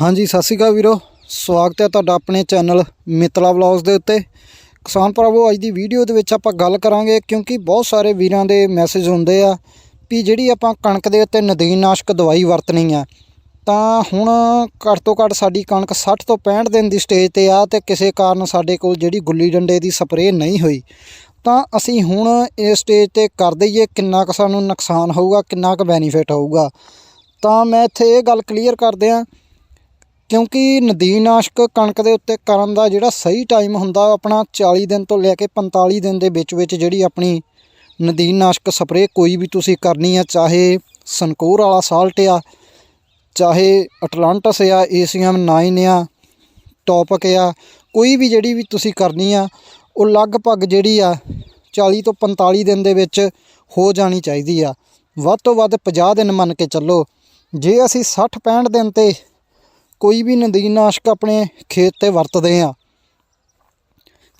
ਹਾਂਜੀ, ਸਤਿ ਸ਼੍ਰੀ ਅਕਾਲ ਵੀਰੋ। ਸਵਾਗਤ ਹੈ ਤੁਹਾਡਾ ਆਪਣੇ ਚੈਨਲ ਮਿੱਤਲਾ ਵਲੌਗਸ ਦੇ ਉੱਤੇ। ਕਿਸਾਨ ਭਰਾਵੋ, ਅੱਜ ਦੀ ਵੀਡੀਓ ਦੇ ਵਿੱਚ ਆਪਾਂ ਗੱਲ ਕਰਾਂਗੇ ਕਿਉਂਕਿ ਬਹੁਤ ਸਾਰੇ ਵੀਰਾਂ ਦੇ ਮੈਸੇਜ ਹੁੰਦੇ ਆ ਵੀ ਜਿਹੜੀ ਆਪਾਂ ਕਣਕ ਦੇ ਉੱਤੇ ਨਦੀਨਨਾਸ਼ਕ ਦਵਾਈ ਵਰਤਣੀ ਆ, ਤਾਂ ਹੁਣ ਘੱਟ ਤੋਂ ਘੱਟ ਸਾਡੀ ਕਣਕ 60 ਤੋਂ 65 ਦਿਨ ਦੀ ਸਟੇਜ ਤੇ ਆ ਤੇ ਕਿਸੇ ਕਾਰਨ ਸਾਡੇ ਕੋਲ ਜਿਹੜੀ ਗੁੱਲੀ ਡੰਡੇ ਦੀ ਸਪਰੇਅ ਨਹੀਂ ਹੋਈ। ਤਾਂ ਅਸੀਂ ਹੁਣ ਇਸ ਸਟੇਜ ਤੇ ਕਰ ਦਈਏ ਕਿੰਨਾ ਕੁ ਸਾਨੂੰ ਨੁਕਸਾਨ ਹੋਊਗਾ, ਕਿੰਨਾ ਕੁ ਬੈਨੀਫਿਟ ਹੋਊਗਾ। ਤਾਂ ਮੈਂ ਇੱਥੇ ਇਹ ਗੱਲ ਕਲੀਅਰ ਕਰ ਦਿਆਂ ਕਿਉਂਕਿ ਨਦੀਨਨਾਸ਼ਕ ਕਣਕ ਦੇ ਉੱਤੇ ਕਰਨ ਦਾ ਜਿਹੜਾ ਸਹੀ ਟਾਈਮ ਹੁੰਦਾ ਆਪਣਾ 40 ਦਿਨ ਤੋਂ ਲੈ ਕੇ 45 ਦਿਨ ਦੇ ਵਿੱਚ ਵਿੱਚ ਜਿਹੜੀ ਆਪਣੀ ਨਦੀਨਨਾਸ਼ਕ ਸਪਰੇਅ ਕੋਈ ਵੀ ਤੁਸੀਂ ਕਰਨੀ ਆ, ਚਾਹੇ ਸਨਕੋਰ ਵਾਲਾ ਸਾਲਟ ਆ, ਚਾਹੇ ਅਟਲਾਂਟਸ ਆ ਏਸੀਐਮ 9 ਆ ਟੌਪਕ ਆ, ਕੋਈ ਵੀ ਜਿਹੜੀ ਵੀ ਤੁਸੀਂ ਕਰਨੀ ਆ, ਉਹ ਲਗਭਗ ਜਿਹੜੀ ਆ 40 ਤੋਂ 45 ਦਿਨ ਦੇ ਵਿੱਚ ਹੋ ਜਾਣੀ ਚਾਹੀਦੀ ਆ। ਵੱਧ ਤੋਂ ਵੱਧ 50 ਦਿਨ ਮੰਨ ਕੇ ਚੱਲੋ। ਜੇ ਅਸੀਂ 60 65 ਦਿਨ ਤੇ ਕੋਈ ਵੀ ਨਦੀਨਨਾਸ਼ਕ ਆਪਣੇ ਖੇਤ ਤੇ ਵਰਤਦੇ ਆ।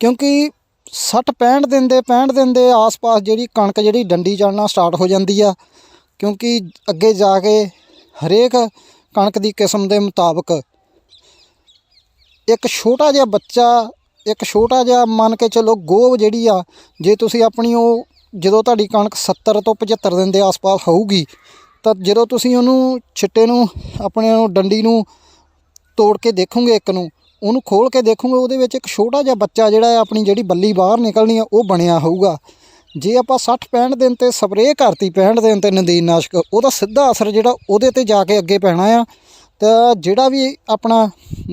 ਕਿਉਂਕਿ 60 65 ਦਿਨ ਦੇ 65 ਦਿਨ ਦੇ ਆਸ-ਪਾਸ ਜਿਹੜੀ ਕਣਕ, ਜਿਹੜੀ ਡੰਡੀ ਚੜਨਾ ਸਟਾਰਟ ਹੋ ਜਾਂਦੀ ਆ। ਕਿਉਂਕਿ ਅੱਗੇ ਜਾ ਕੇ ਹਰੇਕ ਕਣਕ ਦੀ ਕਿਸਮ ਦੇ ਮੁਤਾਬਕ ਇੱਕ ਛੋਟਾ ਜਿਹਾ ਬੱਚਾ, ਇੱਕ ਛੋਟਾ ਜਿਹਾ ਮੰਨ ਕੇ ਚਲੋ ਗੋਹ ਜਿਹੜੀ ਆ, ਜੇ ਤੁਸੀਂ ਆਪਣੀ ਉਹ ਜਦੋਂ ਤੁਹਾਡੀ ਕਣਕ 70 ਤੋਂ 75 ਦਿਨ ਦੇ ਆਸ-ਪਾਸ ਹੋਊਗੀ, ਤਾਂ ਜਦੋਂ ਤੁਸੀਂ ਉਹਨੂੰ ਛਿੱਟੇ ਨੂੰ, ਆਪਣੇ ਨੂੰ ਡੰਡੀ ਨੂੰ ਤੋੜ ਕੇ ਦੇਖੋਗੇ ਇੱਕ ਨੂੰ, ਉਹਨੂੰ ਖੋਲ ਕੇ ਦੇਖੋਗੇ, ਉਹਦੇ ਵਿੱਚ ਇੱਕ ਛੋਟਾ ਜਿਹਾ ਬੱਚਾ ਜਿਹੜਾ ਆਪਣੀ ਜਿਹੜੀ ਬੱਲੀ ਬਾਹਰ ਨਿਕਲਣੀ ਆ ਉਹ ਬਣਿਆ ਹੋਊਗਾ। ਜੇ ਆਪਾਂ 60 65 ਦਿਨ ਤੇ ਸਪਰੇਅ ਕਰਤੀ 65 ਦਿਨ ਤੇ ਨਦੀਨ ਨਾਸ਼ਕ, ਉਹਦਾ ਸਿੱਧਾ ਅਸਰ ਜਿਹੜਾ ਉਹਦੇ ਤੇ ਜਾ ਕੇ ਅੱਗੇ ਪੈਣਾ ਆ। ਤਾਂ ਜਿਹੜਾ ਵੀ ਆਪਣਾ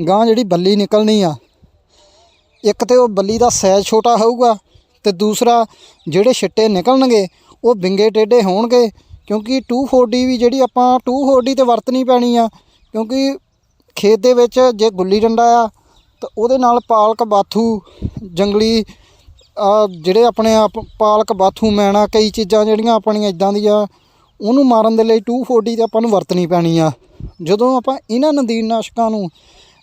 ਗਾਂ ਜਿਹੜੀ ਬੱਲੀ ਨਿਕਲਣੀ ਆ, ਇੱਕ ਤੇ ਉਹ ਬੱਲੀ ਦਾ ਸਾਈਜ਼ ਛੋਟਾ ਹੋਊਗਾ, ਤੇ ਦੂਸਰਾ ਜਿਹੜੇ ਛਿੱਟੇ ਨਿਕਲਣਗੇ, ਉਹ ਬਿੰਗੇ ਟੇਢੇ ਹੋਣਗੇ, ਕਿਉਂਕਿ 240 ਵੀ ਜਿਹੜੀ ਆਪਾਂ 240 ਤੇ ਵਰਤਣੀ ਪੈਣੀ ਆ, ਕਿਉਂਕਿ ਖੇਤ ਦੇ ਵਿੱਚ ਜੇ ਗੁੱਲੀ ਡੰਡਾ ਆ, ਤਾਂ ਉਹਦੇ ਨਾਲ ਪਾਲਕ ਬਾਥੂ, ਜੰਗਲੀ ਜਿਹੜੇ ਆਪਣੇ ਆਪ ਪਾਲਕ ਬਾਥੂ, ਮੈਣਾ, ਕਈ ਚੀਜ਼ਾਂ ਜਿਹੜੀਆਂ ਆਪਣੀਆਂ ਇਦਾਂ ਦੀਆਂ, ਉਹਨੂੰ ਮਾਰਨ ਦੇ ਲਈ 240 ਤੇ ਆਪਾਂ ਨੂੰ ਵਰਤਣੀ ਪੈਣੀ ਆ। ਜਦੋਂ ਆਪਾਂ ਇਹਨਾਂ ਨਦੀਨਨਾਸ਼ਕਾਂ ਨੂੰ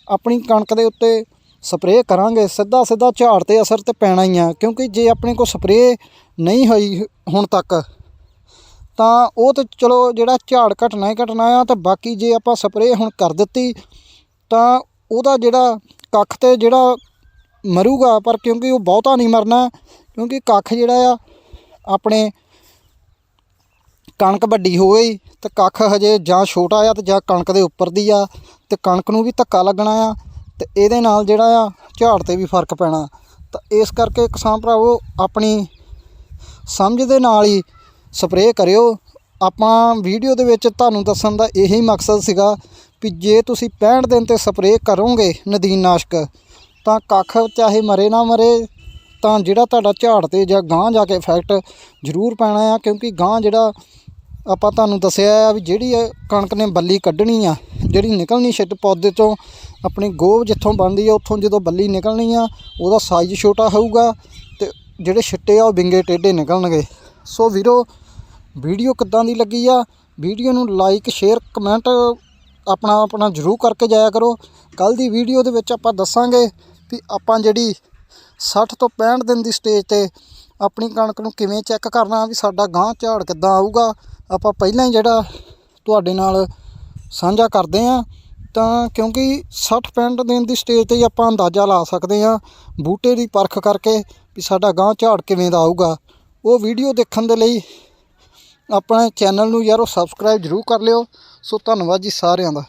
ਆਪਣੀ ਕਣਕ ਦੇ ਉੱਤੇ ਸਪਰੇਅ ਕਰਾਂਗੇ ਸਿੱਧਾ ਸਿੱਧਾ ਝਾੜ ਤੇ ਅਸਰ ਤੇ ਪੈਣਾ ਹੀ ਆ, ਕਿਉਂਕਿ ਜੇ ਆਪਣੇ ਕੋਲ ਸਪਰੇਅ ਨਹੀਂ ਹੋਈ ਹੁਣ ਤੱਕ ਤਾਂ ਉਹ ਤੇ ਚਲੋ ਜਿਹੜਾ ਝਾੜ ਘਟਣਾ ਹੀ ਘਟਣਾ ਆ, ਤੇ ਬਾਕੀ ਜੇ ਆਪਾਂ ਸਪਰੇਅ ਹੁਣ ਕਰ ਦਿੱਤੀ, ਤਾਂ ਉਹਦਾ ਜਿਹੜਾ ਕੱਖ ਤੇ ਜਿਹੜਾ ਮਰੂਗਾ, ਪਰ ਕਿਉਂਕਿ ਉਹ ਬਹੁਤਾ ਨਹੀਂ ਮਰਨਾ, ਕਿਉਂਕਿ ਕੱਖ ਜਿਹੜਾ ਆ, ਆਪਣੇ ਕਣਕ ਵੱਡੀ ਹੋ ਗਈ, ਤੇ ਕੱਖ ਹਜੇ ਜਾਂ ਛੋਟਾ ਆ ਤੇ ਜਾਂ ਕਣਕ ਦੇ ਉੱਪਰ ਦੀ ਆ, ਤੇ ਕਣਕ ਨੂੰ ਵੀ ਧੱਕਾ ਲੱਗਣਾ ਆ, ਤੇ ਇਹਦੇ ਨਾਲ ਜਿਹੜਾ ਆ ਝਾੜ ਤੇ ਵੀ ਫ਼ਰਕ ਪੈਣਾ। ਤਾਂ ਇਸ ਕਰਕੇ ਕਿਸਾਨ ਭਰਾਵੋ, ਆਪਣੀ ਸਮਝ ਦੇ ਨਾਲ ਹੀ ਸਪਰੇਅ ਕਰਿਓ। ਆਪਾਂ ਵੀਡੀਓ ਦੇ ਵਿੱਚ ਤੁਹਾਨੂੰ ਦੱਸਣ ਦਾ ਇਹੀ ਮਕਸਦ ਸੀਗਾ ਵੀ ਜੇ ਤੁਸੀਂ 65 ਦਿਨ ਤੇ ਸਪਰੇਅ ਕਰੋਗੇ ਨਦੀਨਨਾਸ਼ਕ ਤਾਂ ਕੱਖ ਚਾਹੇ ਮਰੇ ਨਾ ਮਰੇ, ਤਾਂ ਜਿਹੜਾ ਤੁਹਾਡਾ ਝਾੜ ਤੇ ਜਾਂ ਗਾਂ ਜਾ ਕੇ ਇਫੈਕਟ ਜ਼ਰੂਰ ਪੈਣਾ ਆ, ਕਿਉਂਕਿ ਗਾਂ ਜਿਹੜਾ ਆਪਾਂ ਤੁਹਾਨੂੰ ਦੱਸਿਆ ਆ ਵੀ ਜਿਹੜੀ ਕਣਕ ਨੇ ਬੱਲੀ ਕੱਢਣੀ ਆ, ਜਿਹੜੀ ਨਿਕਲਣੀ ਛਿੱਟ ਪੌਦੇ ਤੋਂ ਆਪਣੀ ਗੋਭ ਜਿੱਥੋਂ ਬਣਦੀ ਆ, ਉੱਥੋਂ ਜਦੋਂ ਬੱਲੀ ਨਿਕਲਣੀ ਆ, ਉਹਦਾ ਸਾਈਜ਼ ਛੋਟਾ ਹੋਊਗਾ ਤੇ ਜਿਹੜੇ ਛਿੱਟੇ ਆ ਉਹ ਵਿੰਗੇ ਟੇਢੇ ਨਿਕਲਣਗੇ। ਸੋ ਵੀਰੋ ਵੀਡੀਓ ਕਿੱਦਾਂ ਦੀ ਲੱਗੀ ਆ? ਵੀਡੀਓ ਨੂੰ ਲਾਈਕ ਸ਼ੇਅਰ ਕਮੈਂਟ ਆਪਣਾ ਆਪਣਾ ਜ਼ਰੂਰ ਕਰਕੇ ਜਾਇਆ ਕਰੋ। ਕੱਲ ਦੀ ਵੀਡੀਓ ਦੇ ਵਿੱਚ ਆਪਾਂ ਦੱਸਾਂਗੇ ਵੀ ਆਪਾਂ ਜਿਹੜੀ 60 ਤੋਂ 65 ਦਿਨ ਦੀ ਸਟੇਜ ਤੇ ਆਪਣੀ ਕਣਕ ਨੂੰ ਕਿਵੇਂ ਚੈੱਕ ਕਰਨਾ, ਵੀ ਸਾਡਾ ਗਾਂ ਝਾੜ ਕਿੱਦਾਂ ਆਊਗਾ। ਆਪਾਂ ਪਹਿਲਾਂ ਹੀ ਜਿਹੜਾ ਤੁਹਾਡੇ ਨਾਲ ਸਾਂਝਾ ਕਰਦੇ ਆਂ। ਤਾਂ ਕਿਉਂਕਿ 60 65 ਦਿਨ ਦੀ ਸਟੇਜ ਤੇ ਹੀ ਆਪਾਂ ਅੰਦਾਜ਼ਾ ਲਾ ਸਕਦੇ ਆਂ ਬੂਟੇ ਦੀ ਪਰਖ ਕਰਕੇ ਵੀ ਸਾਡਾ ਗਾਂ ਝਾੜ ਕਿਵੇਂ ਦਾ ਆਊਗਾ। ਉਹ ਵੀਡੀਓ ਦੇਖਣ ਦੇ ਲਈ ਆਪਣੇ ਚੈਨਲ ਨੂੰ ਯਾਰੋ ਸਬਸਕ੍ਰਾਈਬ ਜ਼ਰੂਰ ਕਰ ਲਿਓ। ਸੋ ਧੰਨਵਾਦ ਜੀ ਸਾਰਿਆਂ ਦਾ।